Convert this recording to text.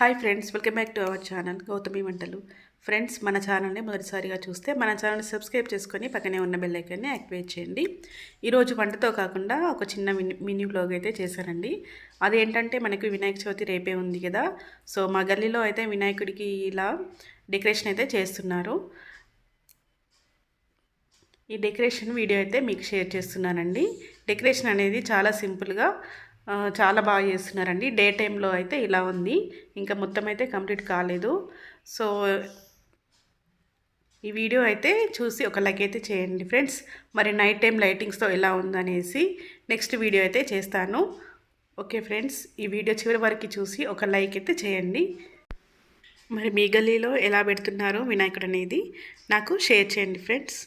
Hi friends welcome back to our channel Gautami వంటలు friends మన ఛానల్ని మొదటిసారిగా చూస్తే మన ఛానల్ని సబ్స్క్రైబ్ చేసుకొని పక్కనే ఉన్న బెల్ ఐకాన్ని యాక్టివేట్ చేయండి. ఈరోజు వంటతో కాకుండా ఒక చిన్న మినీ బ్లాగ్ అయితే చేశానండి. అదేంటంటే మనకి వినాయక చవితి రేపే ఉంది కదా. సో మా గల్లీలో అయితే వినాయకుడికి ఇలా డెకరేషన్ అయితే చేస్తున్నారు. ఈ డెకరేషన్ వీడియో అయితే మీకు షేర్ చేస్తున్నానండి. డెకరేషన్ అనేది చాలా సింపుల్గా చాలా బాగా చేస్తున్నారండి. డే టైంలో అయితే ఇలా ఉంది. ఇంకా మొత్తం అయితే కంప్లీట్ కాలేదు. సో ఈ వీడియో అయితే చూసి ఒక లైక్ అయితే చేయండి ఫ్రెండ్స్. మరి నైట్ టైం లైటింగ్స్తో ఎలా ఉందనేసి నెక్స్ట్ వీడియో అయితే చేస్తాను. ఓకే ఫ్రెండ్స్ ఈ వీడియో చివరి వరకు చూసి ఒక లైక్ అయితే చేయండి. మరి మీ గల్లీలో ఎలా పెడుతున్నారో వినాయకుడు అనేది నాకు షేర్ చేయండి ఫ్రెండ్స్.